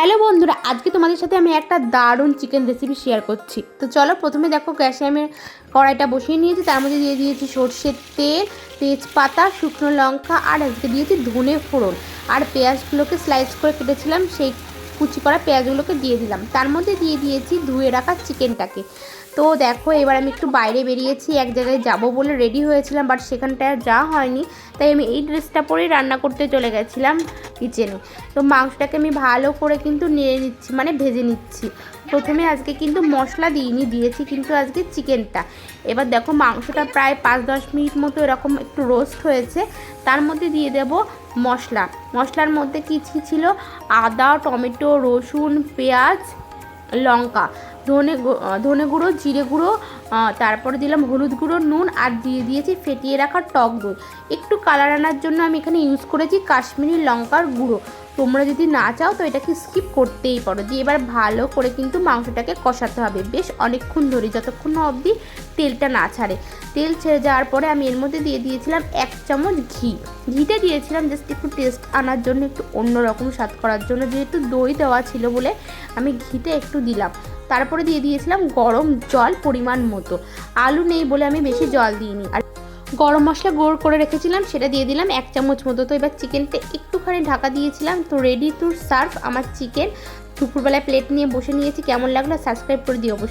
Hello বন্ধুরা, আজকে তোমাদের সাথে আমি একটা দারুণ চিকেন রেসিপি শেয়ার করছি। তো চলো প্রথমে দেখো গ্যাসে আমি কড়াইটা বসিয়ে নিয়েছি, তার মধ্যে দিয়ে দিয়েছি সর্ষের তেল, তেজপাতা, শুকনো লঙ্কা, আর আজকে দিয়েছি ধনে ফোড়ন। আর পেঁয়াজগুলোকে স্লাইস করে কেটেছিলাম, সেই কুচি করা পেঁয়াজগুলোকে দিয়ে দিলাম। তার মধ্যে দিয়ে দিয়েছি ধুয়ে রাখা চিকেনটাকে। তো দেখো, এবার আমি একটু বাইরে বেরিয়েছি, এক জায়গায় যাব বলে রেডি হয়েছিলাম বাট সেখানটায় যাওয়া হয়নি। তাই আমি এই ড্রেসটা পরেই রান্না করতে চলে গেছিলাম কিচেনে তো মাংসটাকে আমি ভালো করে কিন্তু নেড়ে নিচ্ছি মানে ভেজে নিচ্ছি। প্রথমে আজকে কিন্তু মশলা দিইনি, দিয়েছি কিন্তু আজকে চিকেনটা। এবার দেখো, মাংসটা প্রায় পাঁচ দশ মিনিট মতো এরকম একটু রোস্ট হয়েছে। তার মধ্যে দিয়ে দেব মশলা। মশলার মধ্যে কী কী ছিল? আদা, টমেটো, রসুন, পেঁয়াজ, লঙ্কা। ধনে ধনে গুঁড়ো, জিরে গুঁড়ো তারপরে দিলাম হলুদ গুঁড়ো, নুন, আর দিয়ে দিয়েছি ফেটিয়ে রাখা টক দই। একটু কালার আনার জন্য আমি এখানে ইউজ করেছি কাশ্মীরি লঙ্কার গুঁড়ো। তোমরা যদি না চাও, তো এটাকে স্কিপ করতেই পারো। দিয়ে এবার ভালো করে কিন্তু মাংসটাকে কষাতে হবে। বেশ অনেকক্ষণ ধরে, যতক্ষণ না অবধি তেলটা না ছাড়ে। তেল ছেড়ে যাওয়ার পরে আমি এর মধ্যে দিয়ে দিয়েছিলাম এক চামচ ঘি। ঘিটা দিয়েছিলাম জাস্ট একটু টেস্ট আনার জন্য, একটু অন্যরকম স্বাদ করার জন্য। যেহেতু দই দেওয়া ছিল বলে আমি ঘিটা একটু দিলাম। তারপরে দিয়ে দিয়েছিলাম গরম জল পরিমাণ মতো। আলু নেই বলে আমি বেশি জল দিইনি। আর গরম মশলা গোড় করে রেখেছিলাম, সেটা দিয়ে দিলাম এক চামচ মতো। তো এবার চিকেনটা একটুখানি ঢাকা দিয়েছিলাম। তো রেডি টু সার্ভ আমার চিকেন দুপুরবেলায় প্লেট নিয়ে বসে নিয়েছি, কেমন লাগল? সাবস্ক্রাইব করে দিও অবশ্যই।